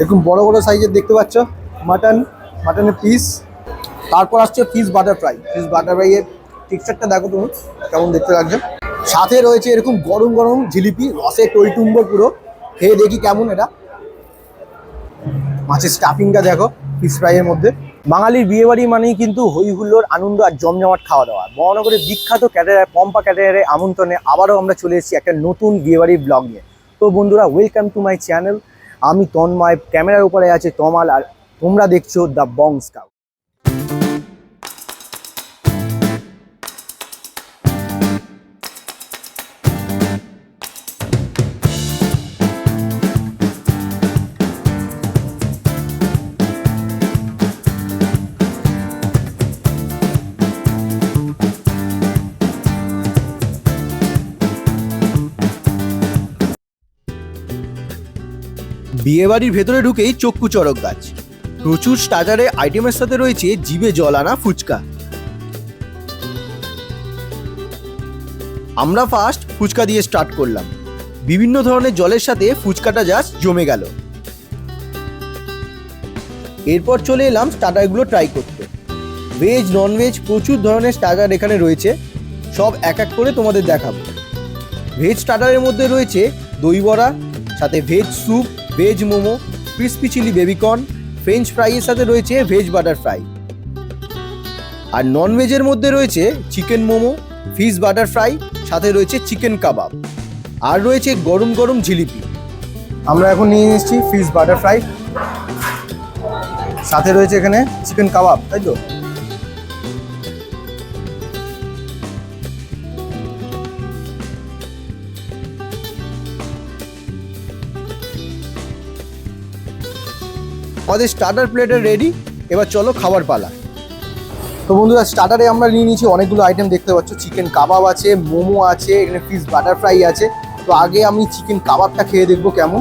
এরকম বড় বড় সাইজের দেখতে পাচ্ছ মাটন মাটনের পিস তারপর আসছে fish butter fry fish butter ফ্রাইয়ের টেক্সচারটা দেখো তুমি, কেমন দেখতে লাগছে। সাথে রয়েছে এরকম গরম গরম জিলিপি, রসে টইটুম্বর পুরো। খেয়ে দেখি কেমন এটা। মাছের স্টাফিংটা দেখো ফিশ ফ্রাইয়ের মধ্যে। বাঙালির বিয়েবাড়ি মানেই কিন্তু হই হুল্লোর আনন্দ আর জমজমাট খাওয়া দাওয়া। মহানগরের বিখ্যাত ক্যাটারার, পম্পা ক্যাটারারে আমন্ত্রণে আবারও আমরা চলে এসেছি একটা নতুন বিয়েবাড়ির ব্লগ নিয়ে। তো বন্ধুরা ওয়েলকাম টু মাই চ্যানেল আমি তন্ময় ক্যামেরার উপরে আছে তমাল আর তোমরা দেখছ দ্য বং স্কাউট। বিয়েবাড়ির ভেতরে ঢুকেই চক্ষু চড়ক গাছ। প্রচুর স্টার্টারে আইটেমের সাথে রয়েছে জিভে জল আনা ফুচকা। আমরা ফার্স্ট ফুচকা দিয়ে স্টার্ট করলাম। বিভিন্ন ধরনের জলের সাথে ফুচকাটা জাস্ট জমে গেল। এরপর চলে এলাম স্টার্টারগুলো ট্রাই করতে। ভেজ ননভেজ প্রচুর ধরনের স্টার্টার এখানে রয়েছে। সব এক এক করে তোমাদের দেখাবো। ভেজ স্টার্টারের মধ্যে রয়েছে দই বড়া, সাথে veg soup veg momo crispy chilli baby corn French ফ্রাইয়ের সাথে রয়েছে ভেজ বাটার ফ্রাই আর নন ভেজের মধ্যে রয়েছে chicken momo fish butter fry সাথে রয়েছে চিকেন কাবাব আর রয়েছে গরম গরম জিলিপি। আমরা এখন নিয়ে এসেছি ফিশ বাটার ফ্রাই সাথে রয়েছে এখানে চিকেন কাবাব তাই তো? আমাদের স্টার্টার প্লেটের রেডি এবার চলো খাবার পালা। তো বন্ধুরা স্টার্টারে আমরা নিয়ে নিয়েছি অনেকগুলো আইটেম দেখতে পাচ্ছ। চিকেন কাবাব আছে, মোমো আছে, এখানে ফিশ বাটার ফ্রাই আছে। তো আগে আমি চিকেন কাবাবটা খেয়ে দেখব কেমন।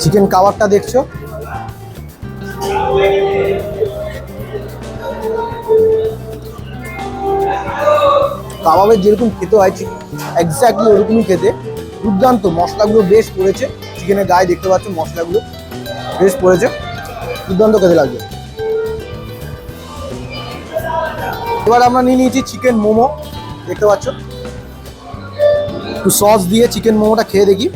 চিকেন কাবাবটা দেখছ? কাবাবের যেরকম খেতে হয় এক্স্যাক্টলি ওরকমই খেতে। দুর্দান্ত মশলাগুলো বেশ পড়েছে। চিকেনের গায়ে দেখতে পাচ্ছ মশলাগুলো বেশ পড়েছে। দুর্দান্ত খেতে লাগবে। এবার আমরা নিয়ে নিয়েছি চিকেন মোমো, দেখতে পাচ্ছ? একটু সস দিয়ে চিকেন মোমোটা খেয়ে দেখি।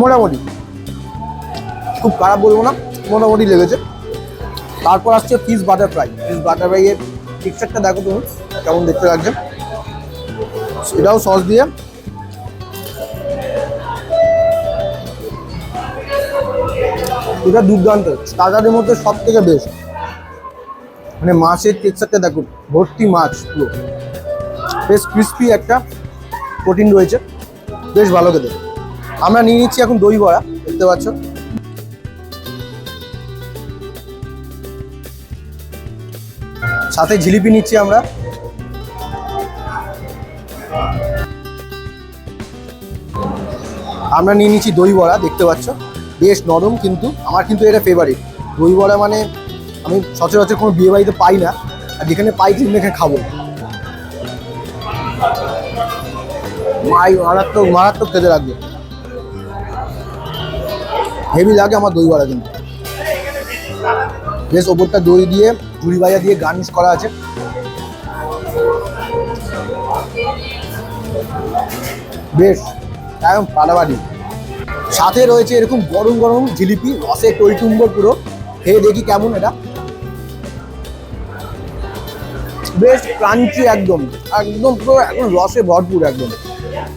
মোটামুটি। খুব খারাপ বলব না, মোটামুটি লেগেছে। তারপর আসছে fish butter fry fish butter ফ্রাইয়ের টেক্সচারটা দেখো তুমি, কেমন দেখতে লাগছে। এটাও সস দিয়ে এটা দুর্দান্ত স্টার্টারের মধ্যে সব থেকে বেস্ট মানে মাছের টেক্সচারটা দেখো ভর্তি মাছ পুরো। বেশ ক্রিস্পি একটা প্রোটিন রয়েছে, বেশ ভালো খেতে। আমরা নিয়ে নিচ্ছি এখন দই বড়া, দেখতে পাচ্ছ। সাথে জিলিপি নিচ্ছি আমরা। আমরা নিয়ে নিচ্ছি দই বড়া, দেখতে পাচ্ছ। বেশ নরম কিন্তু, আমার কিন্তু এটা ফেভারিট দই বড়া মানে আমি সচরাচর কোনো বিয়ে বাড়িতে পাই না, আর যেখানে পাই কিন্তু এখানে খাব। মাই মারাত্মক মারাত্মক খেতে লাগবে। হেভি লাগে আমার দই বড়া কিন্তু। বেশ, ওপরটা দই দিয়ে, ঝুড়ি ভাজা দিয়ে গার্নিশ করা আছে। বেশ, একদম পাড়াবাড়ি সাথে রয়েছে এরকম গরম গরম জিলিপি, রসে টইটুম্বর পুরো খেয়ে দেখি কেমন এটা। বেশ ক্রাঞ্চি একদম একদম পুরো একদম রসে ভরপুর একদম।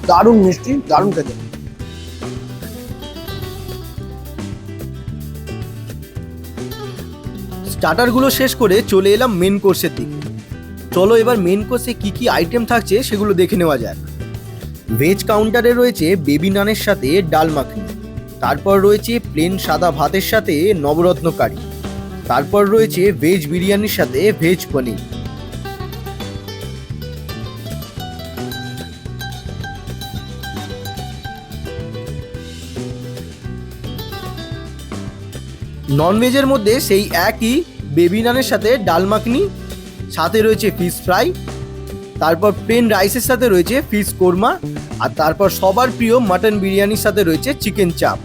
দারুণ মিষ্টি, দারুণ খেতে। স্টার্টারগুলো শেষ করে চলে এলাম মেন কোর্সের দিকে। চলো এবার মেন কোর্সে কি কি আইটেম থাকছে সেগুলো দেখে নেওয়া যাক। ভেজ কাউন্টারে রয়েছে বেবি নানের সাথে ডাল মাখনি। তারপর রয়েছে প্লেন সাদা ভাতের সাথে নবরত্ন কারি তারপর রয়েছে ভেজ বিরিয়ানির সাথে ভেজ পনির। ননভেজের মধ্যে সেই একই বেবি নানের সাথে ডাল মাখনি, সাথে রয়েছে ফিশ ফ্রাই তারপর প্লেন রাইসের সাথে রয়েছে ফিশ কোরমা আর তারপর সবার প্রিয় মাটন বিরিয়ানির সাথে রয়েছে চিকেন চাপ।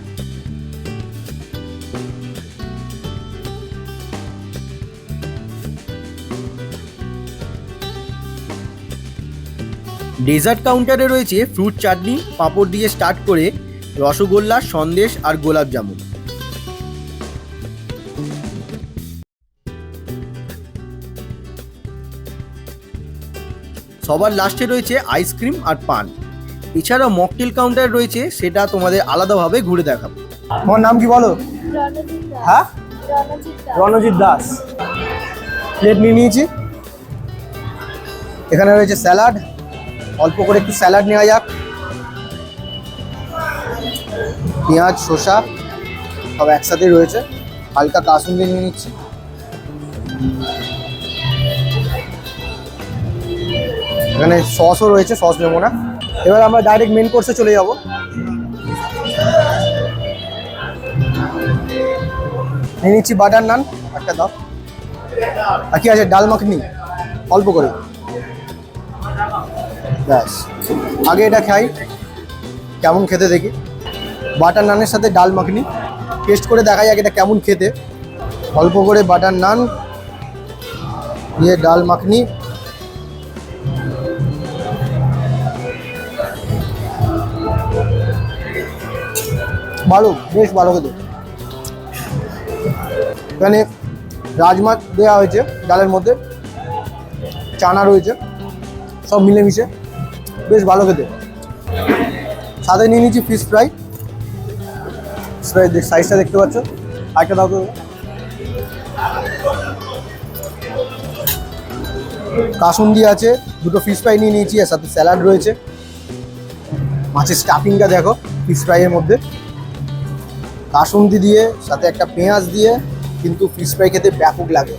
ডেজার্ট কাউন্টারে রয়েছে ফ্রুট চাটনি, পাঁপড় দিয়ে স্টার্ট করে রসগোল্লা, সন্দেশ আর গোলাপ জামুন। সবার লাস্টে রয়েছে আইসক্রিম আর পান। এছাড়াও মকটেল কাউন্টার রয়েছে, সেটা তোমাদের আলাদাভাবে ঘুরে দেখাবো। তোমার নাম কি বলো? হ্যাঁ? রণজিৎ দাস। প্লেট নিয়ে নিয়েছি। এখানে রয়েছে স্যালাড অল্প করে একটু স্যালাড নেওয়া যাক। পেঁয়াজ, শসা, সব একসাথে রয়েছে। হালকা কাসুন্দি নিয়ে নিচ্ছি। এখানে সসও রয়েছে সস নেব না। এবার আমরা ডাইরেক্ট মেন কোর্সে চলে যাব। নিয়ে নিচ্ছি বাটার নান একটা দাও। আর কি আছে? ডাল মাখনি, অল্প করে। ব্যাস। আগে এটা খাই। কেমন খেতে দেখি। বাটার নানের সাথে ডাল মাখনি। টেস্ট করে দেখা যাক এটা কেমন খেতে। অল্প করে বাটার নান দিয়ে ডাল মাখনি। ভালো বেশ ভালো খেতে। এখানে রাজমা দেওয়া হয়েছে, ডালের মধ্যে। চানা রয়েছে, সব মিলেমিশে। বেশ ভালো খেতে। সাথে নিয়ে ফ্রাই ফিশ ফ্রাই সাইজটা দেখতে পাচ্ছ। আরেকটা দাও তো। কাসুন্দি আছে, দুটো ফিশ ফ্রাই নিয়ে নিয়েছি আর সাথে স্যালাড রয়েছে। মাছের স্টাফিংটা দেখো ফিশ ফ্রাইয়ের মধ্যে। কাসুন্দি দিয়ে, সাথে একটা পেঁয়াজ দিয়ে, কিন্তু ফিশ ফ্রাই খেতে ব্যাপক লাগে।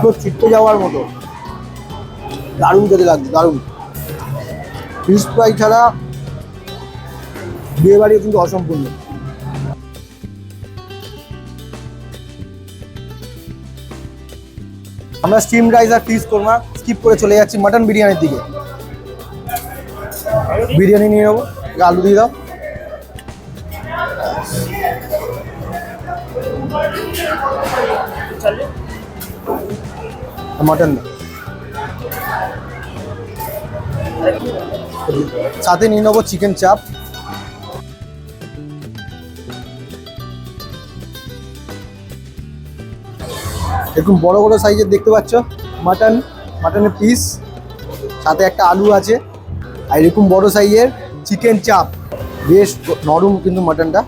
পুরো যাওয়ার মতো। দারুণ খেতে লাগছে, দারুণ। ফিশ ফ্রাই ছাড়া বিয়ে বাড়ি কিন্তু অসম্পূর্ণ। আমরা স্টিম রাইস আর ফিশ কোরমা। স্কিপ করে চলে যাচ্ছি মাটন বিরিয়ানির দিকে। বিরিয়ানি নিয়ে নেব, আলু দিয়ে দাও। মটন সাথে নিয়ে নেব চিকেন চাপ এরকম বড় বড় সাইজের দেখতে পাচ্ছ মাটন মাটনের পিস সাথে একটা আলু আছে, আর এরকম বড় সাইজের চিকেন চাপ বেশ নরম কিন্তু মাটনটা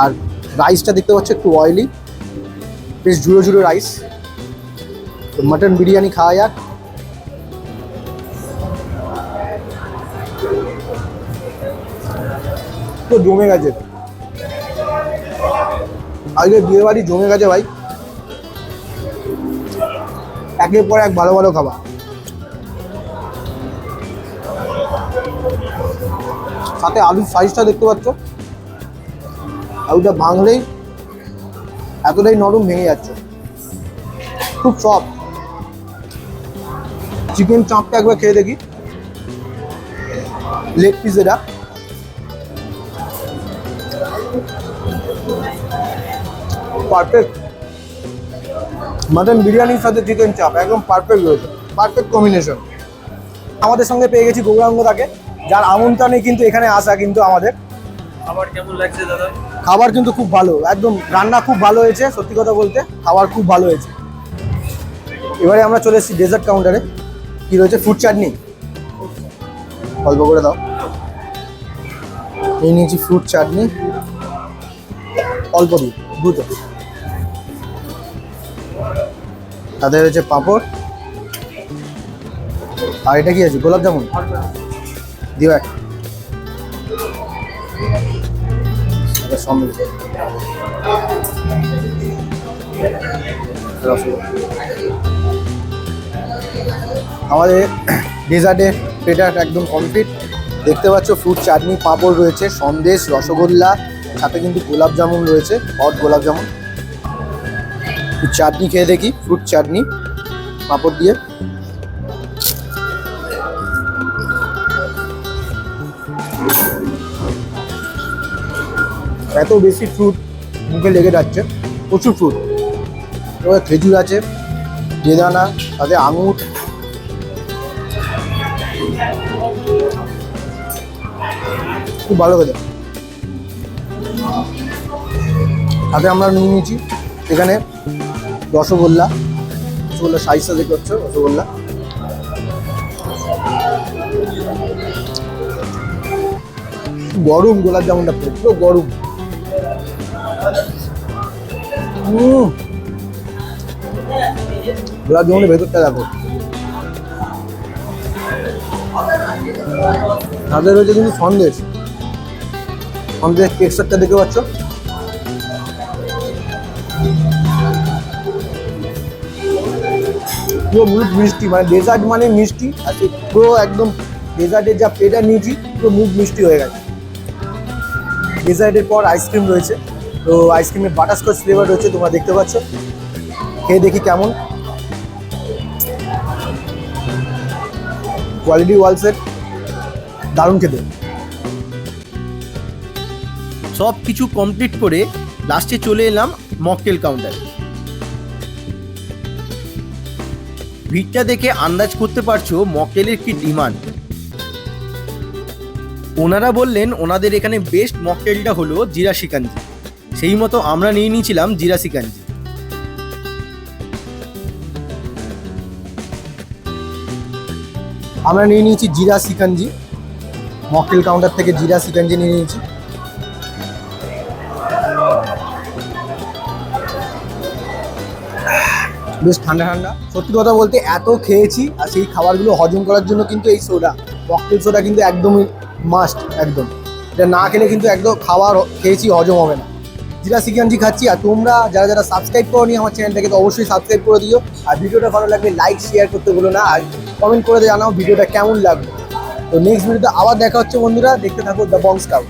আর রাইসটা দেখতে পাচ্ছ একটু অয়েলি বেশ জুড়ো জুড়ো রাইস তো মাটন বিরিয়ানি খাওয়া যাক। তো জমে গেছে। আজকে বিয়ে বাড়ি জমে গেছে ভাই। একের পর এক ভালো ভালো খাবার। সাথে আলুর সাইজটা দেখতে পাচ্ছ? আলুটা ভাঙলেই এতটাই নরম ভেঙে যাচ্ছে। খুব সফট চিকেন চাপটা একবার খেয়ে দেখি। লেগ পিস এটা পারফেক্ট মাটন বিরিয়ানির সাথে চিকেন চাপ একদম পারফেক্ট রয়েছে পারফেক্ট কম্বিনেশন আমাদের সঙ্গে পেয়ে গেছি গৌরাঙ্গ তাকে যার আমন্ত্রণে কিন্তু এখানে আসা কিন্তু আমাদের। খাবার কেমন লাগছে দাদা? খাবার কিন্তু খুব ভালো একদম রান্না খুব ভালো হয়েছে সত্যি কথা বলতে খাবার খুব ভালো হয়েছে। এবারে আমরা চলে এসেছি ডেজার্ট কাউন্টারে কি রয়েছে? ফুড চাটনি অল্প করে দাও। এই নিয়েছি ফ্রুট চাটনি অল্প দিই দুটো তাতে রয়েছে পাঁপড়। আর এটা কি আছে? গোলাপ জামুন? দিও এক। আমাদের ডেজার্টের পেটার একদম কমপ্লিট দেখতে পাচ্ছ ফ্রুট চাটনি, পাঁপড় রয়েছে, সন্দেশ, রসগোল্লা, সাথে কিন্তু গোলাপ জামুন রয়েছে হট গোলাপ জামুন। চাটনি খেয়ে দেখি ফ্রুট চাটনি, পাঁপড় দিয়ে। এত বেশি ফ্রুট মুখে লেগে যাচ্ছে, প্রচুর ফ্রুট এবার খেজুর আছে, বেদানা, তাতে আঙুর। খুব ভালো খেতে। তাতে আমরা নিয়ে নিয়েছি, এখানে রসগোল্লা রসগোল্লা সাইজটা দেখতে পাচ্ছ, রসগোল্লা। গরম, গোলাপ জামুনটা পুরো গরম। গোলাপ জামুনের ভেতরটা দেখো। তাদের রয়েছে কিন্তু সন্দেশ। সন্দেশ টেক্সচারটা দেখতে পাচ্ছ? পুরো মুখ মিষ্টি মানে ডেজার্ট মানে মিষ্টি, আর সেই পুরো একদম ডেজার্টের যা পেটা নিয়েছি পুরো মুখ মিষ্টি হয়ে গেছে। ডেজার্টের পর আইসক্রিম রয়েছে। তো আইসক্রিমের বাটারস্কচ ফ্লেভার রয়েছে, তোমরা দেখতে পাচ্ছ। খেয়ে দেখি কেমন। কোয়ালিটি ওয়ালসের দারুণ খেতে। সব কিছু কমপ্লিট করে লাস্টে চলে এলাম মকটেল কাউন্টারে ভিড়টা দেখে আন্দাজ করতে পারছ মকটেলের কি ডিমান্ড। ওনারা বললেন, ওনাদের এখানে বেস্ট মকটেলটা হলো জিরা শিকাঞ্জি সেই মতো আমরা নিয়ে নিয়েছিলাম জিরা শিকাঞ্জি আমরা নিয়ে নিয়েছি জিরা শিকাঞ্জি মকটেল কাউন্টার থেকে জিরা শিকাঞ্জি নিয়ে নিয়েছি। বেশ ঠান্ডা ঠান্ডা। সত্যি কথা বলতে এত খেয়েছি আর সেই খাবারগুলো হজম করার জন্য কিন্তু এই সোডা মকটেল সোডা কিন্তু একদমই মাস্ট একদম। এটা না খেলে কিন্তু একদম খাবার খেয়েছি হজম হবে না। জিরা সিকিয়ানজি খাচ্ছি আর তোমরা যারা যারা সাবস্ক্রাইব করো আমার চ্যানেলটাকে তো অবশ্যই সাবস্ক্রাইব করে দিও। আর ভিডিওটা ভালো লাগলে লাইক শেয়ার করতে বলো না। আর কমেন্ট করে জানাও ভিডিওটা কেমন লাগবে তো নেক্সট ভিডিওতে আবার দেখা হচ্ছে বন্ধুরা। দেখতে থাকো দ্য বং স্কাউট